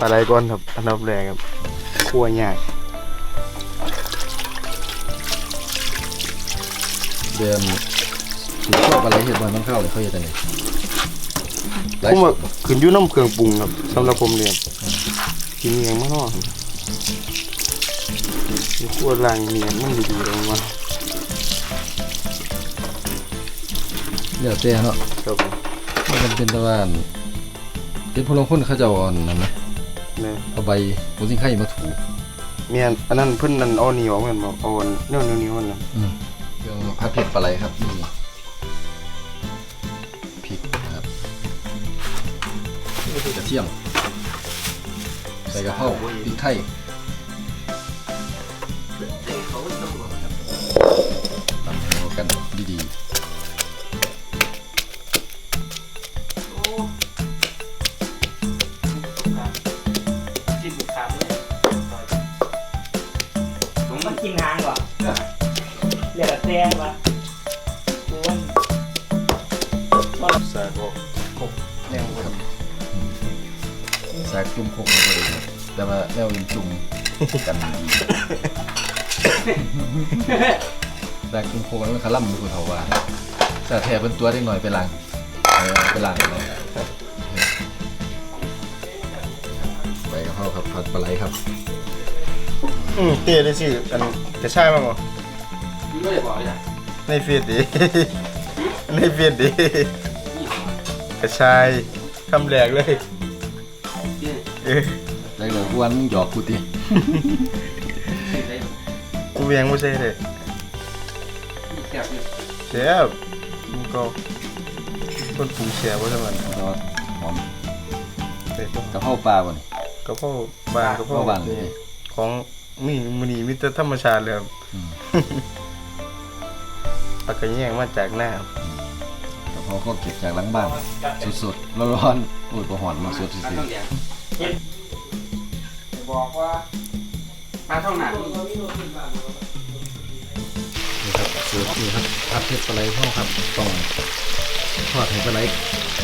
ปลาไหลก่อนครับอันดับแรกครับคั่วยากเดือนถูกชอบอะไรเห็ดบอลมันเข้าเลยเขาเห็ดอะไรไลผมฟ์สว่าดบ่ขึ้นอยู่น้ำเครื่องปรุงครับสำหรับผมเนี่ยกินเมียงมากเนาะมีคั่วล่างเมียงมันดีๆลงมาเดี๋ยวเต้เนาะครับผมมันจำเป็นแตะวัน เป็นพลงคนเขาจะเอาอันนั้นนะเนี่ยเอาใบโพสิงไข่มาถูเมียนอันนั้นเพิ่นนั่นเอาเหนียวเหมือนบอกเอาอันเนื้อเหนียวๆนั่นน่ะอืมเครื่องผัดเผ็ดปลาไหลครับนี่พริกนะครับกระเทียมใส่กระเพราพริกไทยตำให้เข้ากันดีๆ กินหางก่อนเรียกว่าแซงวะโอ้ยสากออกแนวครับสากจุ่มคกมาเลยครับแต่ว่าแนวอื่นจุ่มกันดีสากจุ่มคกมันขลั่มดูเขาว่าสาแถเป็นตัวได้หน่อยไปล้างเออไปล้างอะไรไปกะเพราครับผัดปลาไหลครับ อืมเตี้ยได้สิอันกระชายมั้งบ่ไม่ได้บอกเลยนะในเฟซดิในเฟซดิกระชายคำแรกเลยเออแล้วเดี๋ยวกูวันมึงหยอกกูติกูเวียงบ่ใช่เลยแซ่บอยู่แซ่บมันก็คนปรุงแซ่บบ่ซั่นมันแล้วก็หอมเด้อกะเพราปลาบ่นี่กระเพราบางกระเพรากะเพราบางเลยนี่ของ นี่มื้อนี้มีแต่ธรรมชาติเลยครับอืมปลากระแยงมาจากหน้ากะเพราก็เก็บจากหลังบ้านสดๆร้อนๆโอ้ยบ่หอนมาสดสิต้องแดงเฮ็ดบอกว่ามาช่องหนังนี่ครับสูตรนี่ครับผัดเผ็ดปลาไหลพ่อครับต้องทอดให้ปลาไหล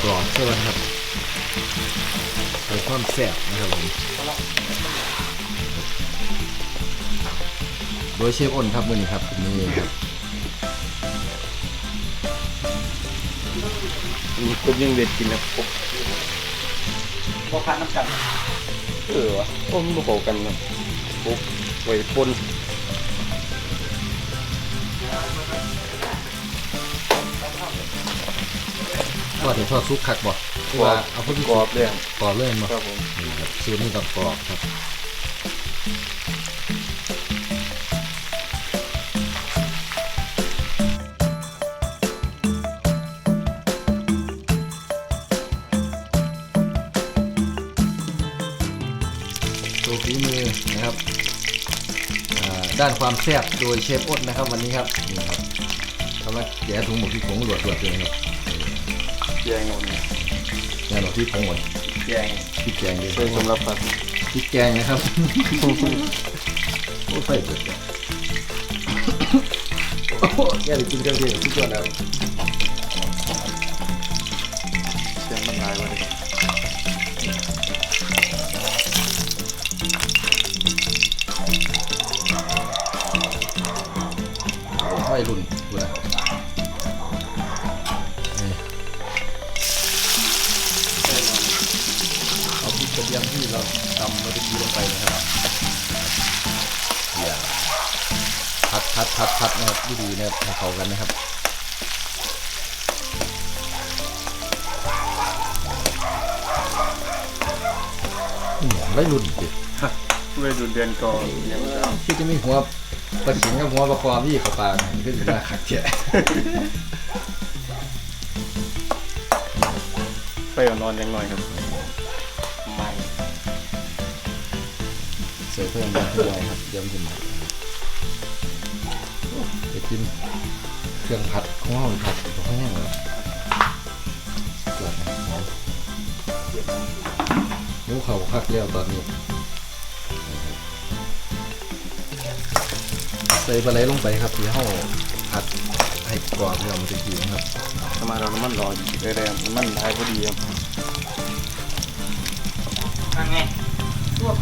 กรอบใช่ไหมครับใส่ความแซ่บนะครับผม ดยเชฟอ้นครับมื่อนี้ครับนี่ครับนี่กบยังเด็ดกินนะกบพอพันน้ำกันเออวะโอ้มันบ่เข้ากันนะกบไว้ปนทอดให้ทอดซุปคักบ่ที่ว่าเอาพวกที่กรอบเลยครับกรอบเลยมาครับผมนี่ครับสูตรนี้ต้องกรอบครับ ฝีมือนะครับอ่าด้านความแซ่บโดยเชฟอ้นนะครับ วันนี้ครับนี่ครับทำมาแกะถุงหมกที่ผงหลวดๆเลยนะครับแยงเอาเนี่ยแกะหลวดที่ผงหมดแยงพริกแกงเลยใส่สำหรับผัดพริกแกงนะครับโอ้ไฟเปิดแกโอ้โหแกได้กินกันดีทุกคนแล้ว ไฟรุ่นดูนะนี่เอาพริกกระเทียมที่เราตำเมื่อกี้ลงไปนะครับอย่าพัดพัดพัดพัดนะครับดีๆนะครับให้เข้ากันนะครับอืมไฟรุ่นสิเวดูเดือนก่อนยังไม่ได้คือจะมีหัว ปลาสิงกับหัวปลาคอมที่เขาปลาไงก็จะน่าขัดแฉะไปเอานอนยังหน่อยครับไม่เสิร์ฟเพิ่มมาด้วยครับเยี่ยมขึ้นมาจะกินเครื่องผัดของเราผัดของแห้งเลยเกิดนะหอมนิ้วเขาคักแล้วตอนนี้ ใส่ปลาไหลลงไปครับที่ห้าผัดให้กรอบแล้วมันจะดีนะครับทำไมเราน้ำมันร้อนเลยแรงน้ำมันได้พอดีครับนั่นไงรวบ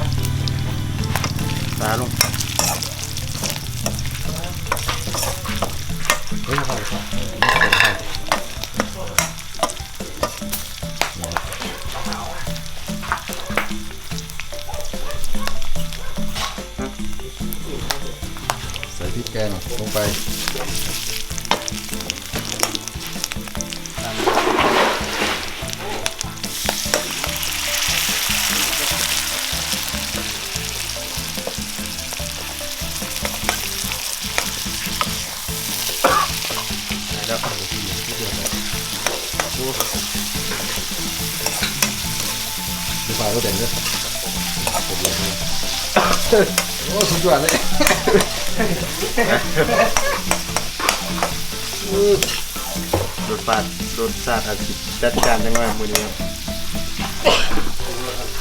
ตาลงเฮ้ยเข้าเข้าใส่พริก แกงล งไปแล้วดูปลาก็เด่นด้วยโอ้สุดยอดเลยรถฟาดรถสาดอาชีพจัดการจังหวะมือนี้ครับ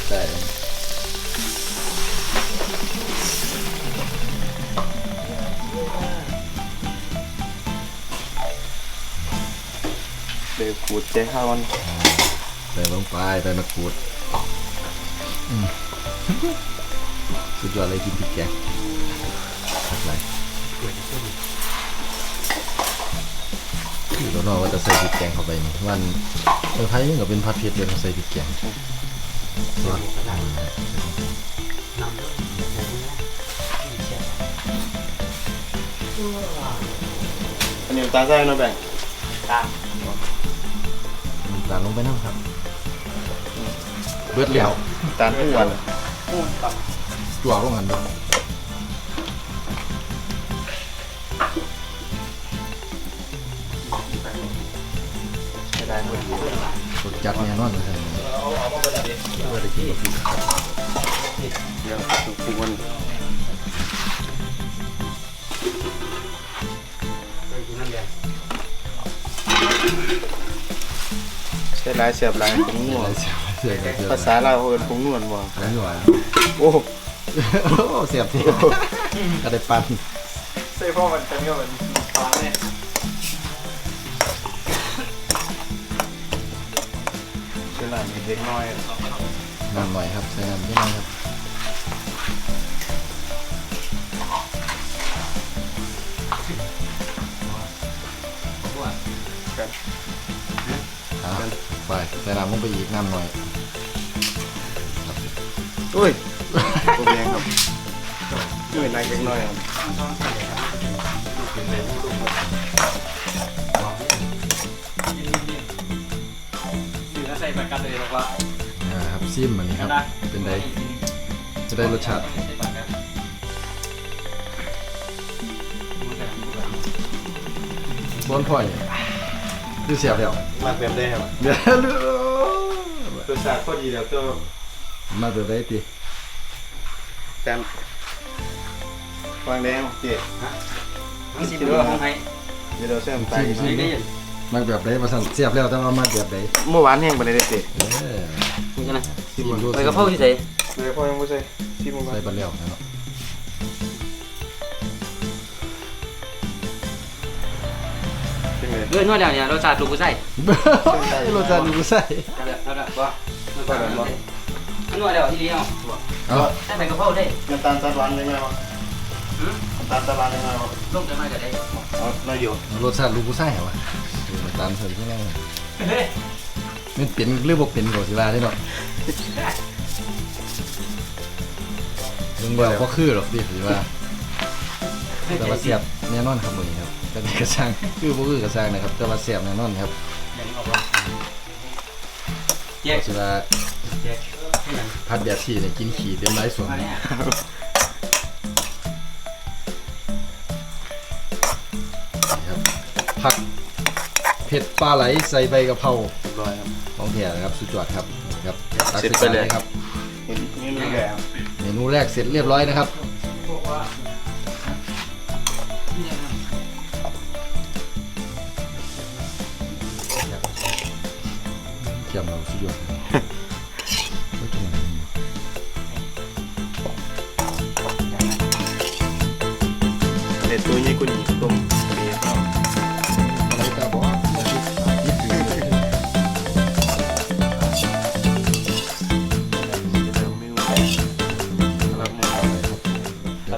ได้เดี๋ยวขูดแจ้งข้าวมันใส่ลงไปใบมะกรูดอืม สุดยอดเลยกินพริกแกงทักไรคือเราเนาะว่าจะใส่พริกแกงเข้าไปนี่วันเออไทยมันก็เป็นผัดเผ็ดเลยเขาใส่พริกแกงอันนี้ตาใส่เนาะแบ่งตามน้ำตาลลงไปน้ำครับเบิดแล้วตาลทุกวันมูนต่ จั่วลงหันด้วยใช้ได้หมดสดจัดแน่นอนเลยครับเพื่อได้กินกับพริกครับเดี๋ยวทุกทุกวันใช้ลายเสียบลายผงนวอะไรดเสียบเสียบเสียบภาษาลาวเขาเอิ้นผงนวดบ่อะไรอยู่อะ โอ้โอ้เสียบที่ก็ได้ปั่นใส่พ่อมันเป็นก็มันฟ้าเนี่ยใช้ลายมีเด็กน้อยน้ำหน่อยครับใส่น้ำนิดหน่อยครับอะไปใส่น้ำลงไปอีกน้ำหน่อย อุ้ย ตัวแดงครับอุ้ยนายเด็กน้อยครับถือแล้วใส่ประกันเลยหรอกว่าอ่าครับซิมอันนี้ครับเป็นไดจะได้รสชาติบอนพ่อยดูเสียบแล้วมากแบบได้ครับเดี๋ยวตัวสาดพอดีแล้วตัวมาแบบได้ตี การวางแดงเจ๊มันสิด้วยของไทยเดี๋ยวเราเส้นไปนี่ได้ยินมาแบบได้มาสั่นเสียบแล้วแต่ว่ามาแบบได้เมื่อวานแห้งไปเลยเจ๊เออนี่กันนะซิมดูไปกระเพราที่ใส่เลยพ่อยังไม่ใช่ที่มึงใส่ไปแล้วนะเนาะจริงเลยเลื่อนนวดแล้วเนี่ยเราสาดลูกกูใส่รสชาติดูใส่เอาละเอาละบ่ก็แบบบ่นวดแล้วที่นี่เนาะ เอาใส่ใบกระเพราได้น้ำตาลตะวันยังไงวะหืมน้ำตาลตะวันยังไงวะลงจะมาก็ได้เอาน้อยอยู่รสชาติลูกกูใส่เหรอวะดูมาตามเสริมที่นั่งเฮ้ยมันเป็นหรือบ่เป็นก็สิว่าได้เนาะเรื่องว่าบ่คือหรอกดิสิว่าแต่ว่าเสียบแน่นอนครับมื้อนี้ครับแต่นี่กระช่างคือบ่คือกระช่างนะครับ แต่ว่าเสียบแน่นอนครับเจ๊ก็สิว่าเจ๊นี่ยัง พัดแบบที่นี่กินขี้เต็มหลายส่วนมานี่เนี่ยครับผักเผ็ดปลาไหลใส่ใบกะเพราเรียบร้อยครับของแท้นะครับสุดยอดครับครับตักเสร็จใส่ไปจานเลยเลยครับนี่นี่นี่แหละเมนูแรกเสร็จเรียบร้อยนะครับพวกว่านี่ยังเกี่ยมเราสุดยอด เด็ดตัวนี้กูหนี